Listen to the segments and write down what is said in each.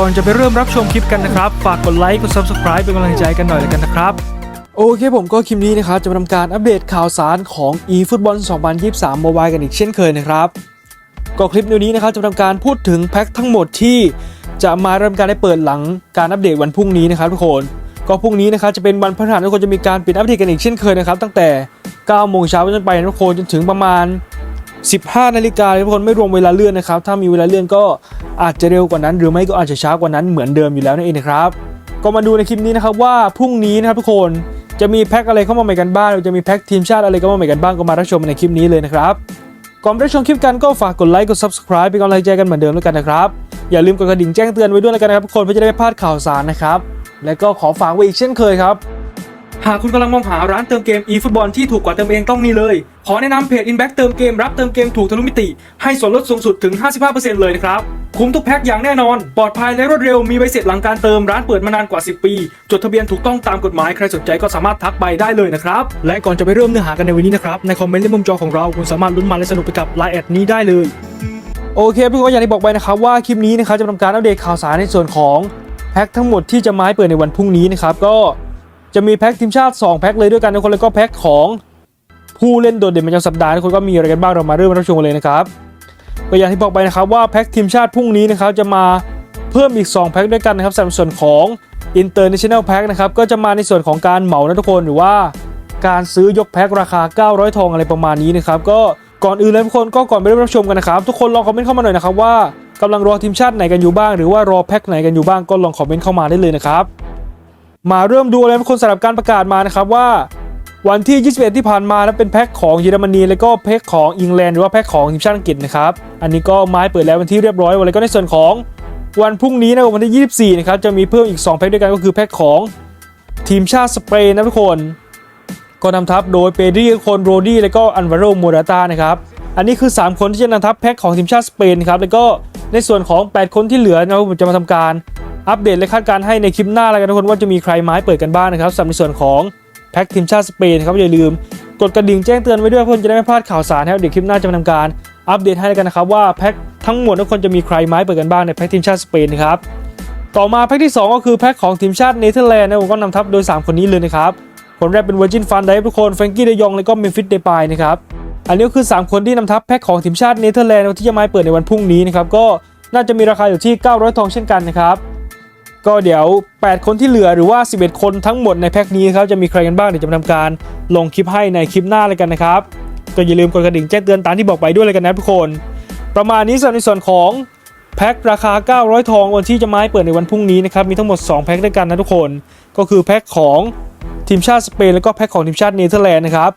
ก่อนจะไปเริ่มรับชมคลิปกันนะครับ ฝากกดไลค์กด subscribe เป็นกำลังใจกันหน่อยแล้วกันนะครับ โอเคผมก็คลิปนี้นะครับ จะมาทำการอัปเดตข่าวสารของ eFootball 2023 Mobile กันอีกเช่นเคยนะครับ ก็คลิปนี้นะครับจะทำการพูดถึงแพ็คทั้งหมดที่จะมาเริ่มการได้เปิดหลังการอัปเดตวันพรุ่งนี้นะครับทุกคน ก็พรุ่งนี้นะครับจะเป็นวันพฤหัสทุกคนจะมีการปิดอัปเดตกันอีกเช่นเคยนะครับตั้งแต่9โมงเช้าเป็นต้นไปนะทุกคนจนถึงประมาณ 15 นาฬิกาทุกคนไม่รวมเวลาเลื่อนนะครับ ถ้ามีเวลาเลื่อนก็อาจจะเร็วกว่านั้น หรือไม่ก็อาจจะช้ากว่านั้นเหมือนเดิมอยู่แล้วนั่นเองนะครับ ก็มาดูในคลิปนี้นะครับว่าพรุ่งนี้นะครับทุกคนจะมีแพ็คอะไรเข้ามาใหม่กันบ้างหรือจะมีแพ็คทีมชาติอะไรเข้ามาใหม่กันบ้างก็มารับชมในคลิปนี้เลยนะครับก่อนรับชมคลิปกันก็ฝากกดไลค์กด subscribe เป็นกำลังใจกันเหมือนเดิมแล้วกันนะครับอย่าลืมกดกระดิ่งแจ้งเตือนไว้ด้วยแล้วกันนะครับทุกคนเพื่อจะได้ไม่พลาดข่าวสารนะครับและก็ขอฝากไว้อีกเช่นเคยครับ หากคุณกำลังมองหาร้านเติมเกม eFootball ที่ถูกกว่าเติมเองต้องนี่เลย ขอแนะนำเพจ Inback เติมเกมรับเติมเกมถูกทะลุมิติ ให้ส่วนลดสูงสุดถึง 55%เลยนะครับ คุ้มทุกแพ็คอย่างแน่นอน ปลอดภัยและรวดเร็ว มีใบเสร็จหลังการเติมร้านเปิดมานานกว่า 10 ปี จดทะเบียนถูกต้องตามกฎหมาย ใครสนใจก็สามารถทักไปได้เลยนะครับ และก่อนจะไปเริ่มเนื้อหากันในวันนี้นะครับ ในคอมเมนต์และมุมจอของเรา คุณสามารถลุ้นมันและสนุกไปกับไลน์แอดนี้ได้เลยโอเคพี่ก็อย่างที่บอกไปนะครับว่าคลิปนี้นะครับจะทำการอัปเดตข่าวสารในส่วนของแพ็คทั้งหมดที่จะมาให้เปิดในวันพรุ่งนี้นะครับก็ จะมีแพ็คทีมชาติ 2 แพ็คเลยด้วยกันทุกคนแล้วก็แพ็คของผู้เล่นโดดเด่นประจำสัปดาห์ทุกคนก็มีอะไรกันบ้างเรามาเริ่มรับชมกันเลยนะครับก็อย่างที่บอกไปนะครับว่าแพ็คทีมชาติพรุ่งนี้นะครับจะมาเพิ่มอีก 2 แพ็คด้วยกันนะครับสำหรับส่วนของ International Pack นะครับก็จะมาในส่วนของการเหมานะทุกคนหรือว่าการซื้อยกแพ็คราคา 900 ทองอะไรประมาณนี้นะครับก็ก่อนอื่นเลยทุกคนก็ก่อนไปเริ่มรับชมกันนะครับทุกคนลองคอมเมนต์เข้ามาหน่อยนะครับว่ากำลังรอทีมชาติไหนกันอยู่บ้าง หรือว่ารอแพ็คไหนกันอยู่บ้างก็ลองคอมเมนต์เข้ามาได้เลยนะครับ มาเริ่มดูเลยทุกคนสำหรับการประกาศมานะครับว่า วันที่ 21 ที่ผ่านมานะเป็นแพ็คของเยอรมนี แล้วก็แพ็คของอังกฤษหรือว่าแพ็คของทีมชาติอังกฤษนะครับอันนี้ก็ไม้เปิดแล้ววันที่เรียบร้อยวันแล้วก็ในส่วนของวันพรุ่งนี้นะครับวันที่ 24 นะครับจะมีเพิ่มอีก 2 แพ็คด้วยกันก็คือแพ็คของทีมชาติสเปนนะทุกคนก็นำทัพโดยเปดรีโคนโรดี้และก็อันวาโรโมราตานะครับอันนี้คือ 3 คนที่จะนำทัพแพ็คของทีมชาติสเปนครับแล้วก็ในส่วนของ 8 คนที่เหลือนะครับผมจะมาทำการ อัปเดตและคาดการณ์ให้ในคลิปหน้าแล้วกันทุกคนว่าจะมีใครไม้เปิดกันบ้างนะครับสำหรับในส่วนของแพ็คทีมชาติสเปนครับอย่าลืม กดกระดิ่งแจ้งเตือนไว้ด้วยเพื่อจะได้ไม่พลาดข่าวสารนะครับเดี๋ยวคลิปหน้าจะมาทำการอัปเดตให้แล้วกันนะครับว่าแพ็คทั้งหมดทุกคนจะมีใครไม้เปิดกันบ้างในแพ็คทีมชาติสเปนนะครับต่อมาแพ็คที่ 2 ก็คือแพ็คของทีมชาติเนเธอร์แลนด์นะผมก็นำทัพโดย 3 คนนี้เลยนะครับคนแรกเป็นเวอร์จินฟันไดทุกคนแฟรงกี้เดยองแล้วก็เมมฟิสเดปายนะครับอันนี้ก็คือ 3 คนที่นำทัพแพ็คของทีมชาติเนเธอร์แลนด์ที่จะมาเปิดในวันพรุ่งนี้นะครับก็น่าจะมีราคาอยู่ที่ 900 ทองเช่นกันนะครับ ก็เดี๋ยว 8 คนที่เหลือหรือว่า 11 คนทั้งหมดในแพ็คนี้ครับจะมีใครกันบ้างเดี๋ยวจะมาทำการลงคลิปให้ในคลิปหน้าเลยกันนะครับก็อย่าลืมกดกระดิ่งแจ้งเตือนตามที่บอกไปด้วยเลยกันนะทุกคน ประมาณนี้สำหรับในส่วนของแพ็คราคา 900 ทองวันที่จะมาให้เปิดในวันพรุ่งนี้นะครับมีทั้งหมด 2 แพ็คด้วยกันนะทุกคน ก็คือแพ็คของทีมชาติสเปนแล้วก็แพ็คของทีมชาติเนเธอร์แลนด์นะครับ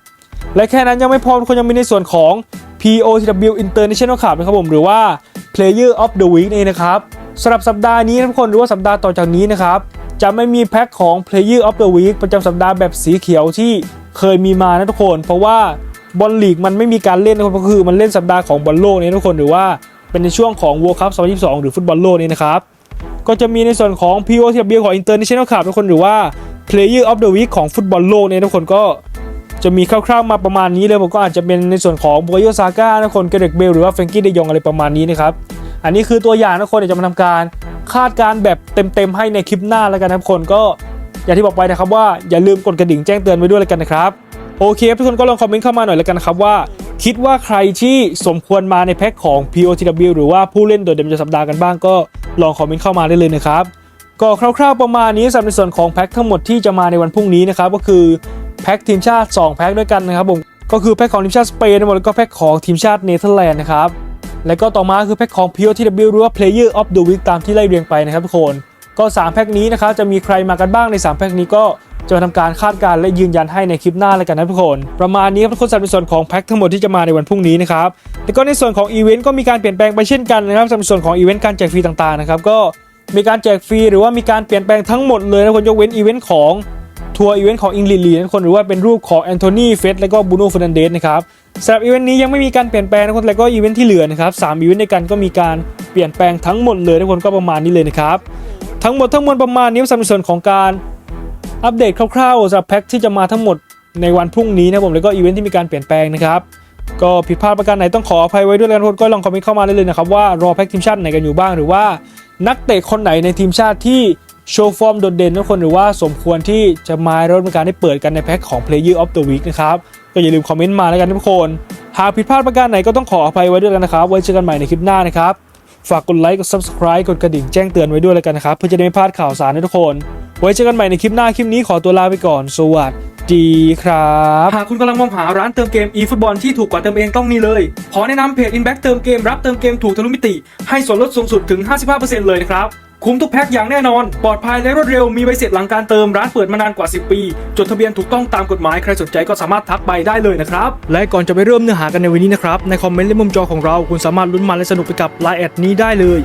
และแค่นั้นยังไม่พอทุกคนยังมีในส่วนของ POTW International Cup นะครับผมหรือว่า Player of the Week นี่นะครับ สำหรับสัปดาห์นี้นะทุกคนหรือว่าสัปดาห์ต่อจากนี้นะครับจะไม่มีแพ็คของ Player of the Week ประจำสัปดาห์แบบสีเขียวที่เคยมีมานะทุกคน เพราะว่าบอลลีกมันไม่มีการเล่นนะครับก็คือมันเล่นสัปดาห์ของบอลโลกนี่ทุกคนหรือว่าเป็นในช่วงของ World Cup 2022 หรือฟุตบอลโลกนี้นะครับ ก็จะมีในส่วนของ POTW ของ International Cup ทุกคนหรือว่า Player of the Week ของฟุตบอลโลกนี่ยทุกคนก็จะมีคร่าวๆมาประมาณนี้เลยผมก็อาจจะเป็นในส่วนของโบโยซาก้าทุกคนเกเรกเบลหรือว่าเฟรงกี้เดยองอะไรประมาณนี้นะครับ อันนี้คือตัวอย่างทุกคนเดี๋ยวจะมาทำการคาดการณ์แบบเต็มๆให้ในคลิปหน้าแล้วกันนะทุกคนก็อย่างที่บอกไปนะครับว่าอย่าลืมกดกระดิ่งแจ้งเตือนไว้ด้วยแล้วกันนะครับโอเคทุกคนก็ลองคอมเมนต์เข้ามาหน่อยแล้วกันนะครับว่า คิดว่าใครที่สมควรมาในแพ็คของ POTW หรือว่าผู้เล่นโดดเด่นประจำสัปดาห์กันบ้างก็ลองคอมเมนต์เข้ามาได้เลยนะครับก็คร่าวๆประมาณนี้สำหรับในส่วนของแพ็คทั้งหมดที่จะมาในวันพรุ่งนี้นะครับก็คือแพ็คทีมชาติ 2 แพ็คด้วยกันนะครับผมก็คือแพ็คของทีมชาติสเปนหมดแล้วก็แพ็คของทีมชาติเนเธอร์แลนด์นะครับ แล้วก็ต่อมาคือแพ็คของ POTW หรือว่า Player of the Week ตามที่ไล่เรียงไปนะครับทุกคน ก็ 3 แพ็คนี้นะครับจะมีใครมากันบ้างใน 3 แพ็คนี้ก็จะมาทำการคาดการณ์และยืนยันให้ในคลิปหน้าแล้วกันนะทุกคน ประมาณนี้ครับทุกคนสำหรับส่วนของแพ็คทั้งหมดที่จะมาในวันพรุ่งนี้นะครับ แล้วก็ในส่วนของอีเวนต์ก็มีการเปลี่ยนแปลงไปเช่นกันนะครับสำหรับส่วนของอีเวนต์การแจกฟรีต่างๆนะครับก็มีการแจกฟรีหรือว่ามีการเปลี่ยนแปลงทั้งหมดเลยนะคนยกเว้นอีเวนต์ของทัวร์อีเวนต์ของอิงลิลีนะคนหรือว่าเป็นรูปของแอนโทนีเฟสและก็บูโน่ฟนันเดสนะครับสำหรับอีเวนต์นี้ยังไม่มีการเปลี่ยนแปลงนะคนแล้วก็อีเวนต์ที่เหลือนะครับสามอีเวนต์ในกันก็มีการเปลี่ยนแปลงทั้งหมดเลยนะคนก็ประมาณนี้เลยนะครับ ทั้งหมดทั้งมวลประมาณนี้สำหรับส่วนของการอัปเดตคร่าวๆสำหรับแพ็คที่จะมาทั้งหมดในวันพรุ่งนี้นะผมแล้วก็อีเวนท์ที่มีการเปลี่ยนแปลงนะครับก็ผิดพลาดประการไหนต้องขออภัยไว้ด้วยกันทุกคนก็ลองคอมเมนต์เข้ามาได้เลยนะครับว่ารอแพ็คทีมชาติไหนกันอยู่บ้างหรือว่านักเตะคนไหนในทีมชาติที่โชว์ฟอร์มโดดเด่นทุกคนหรือว่าสมควรที่จะมาเริ่มการได้เปิดกันในแพ็คของ Player of the Week นะครับ ก็อย่าลืมคอมเมนต์มาแล้วกันทุกคน หากผิดพลาดประการไหนก็ต้องขออภัยไว้ด้วยกันนะครับ ไว้เจอกันใหม่ในคลิปหน้านะครับ ฝากกดไลค์ กด subscribe กดกระดิ่งแจ้งเตือนไว้ด้วยแล้วกันนะครับ เพื่อจะได้ไม่พลาดข่าวสารนะทุกคน ไว้เจอกันใหม่ในคลิปหน้า คลิปนี้ขอตัวลาไปก่อน สวัสดีครับ หากคุณกำลังมองหาร้านเติมเกม eFootball ที่ถูกกว่าเติมเองต้องนี่เลย ขอแนะนำเพจ Inback เติมเกมรับเติมเกมถูกทะลุมิติ ให้ส่วนลดสูงสุดถึง 55%เลยนะครับ คุ้มทุกแพ็คอย่างแน่นอน ปลอดภัยและรวดเร็วมีใบเสร็จหลังการเติมร้านเปิดมานานกว่า 10 ปี จดทะเบียนถูกต้องตามกฎหมายใครสนใจก็สามารถทักไปได้เลยนะครับ และก่อนจะไปเริ่มเนื้อหากันในวันนี้นะครับ ในคอมเมนต์และมุมจอของเรา คุณสามารถลุ้นมันและสนุกไปกับไลน์แอดนี้ได้เลย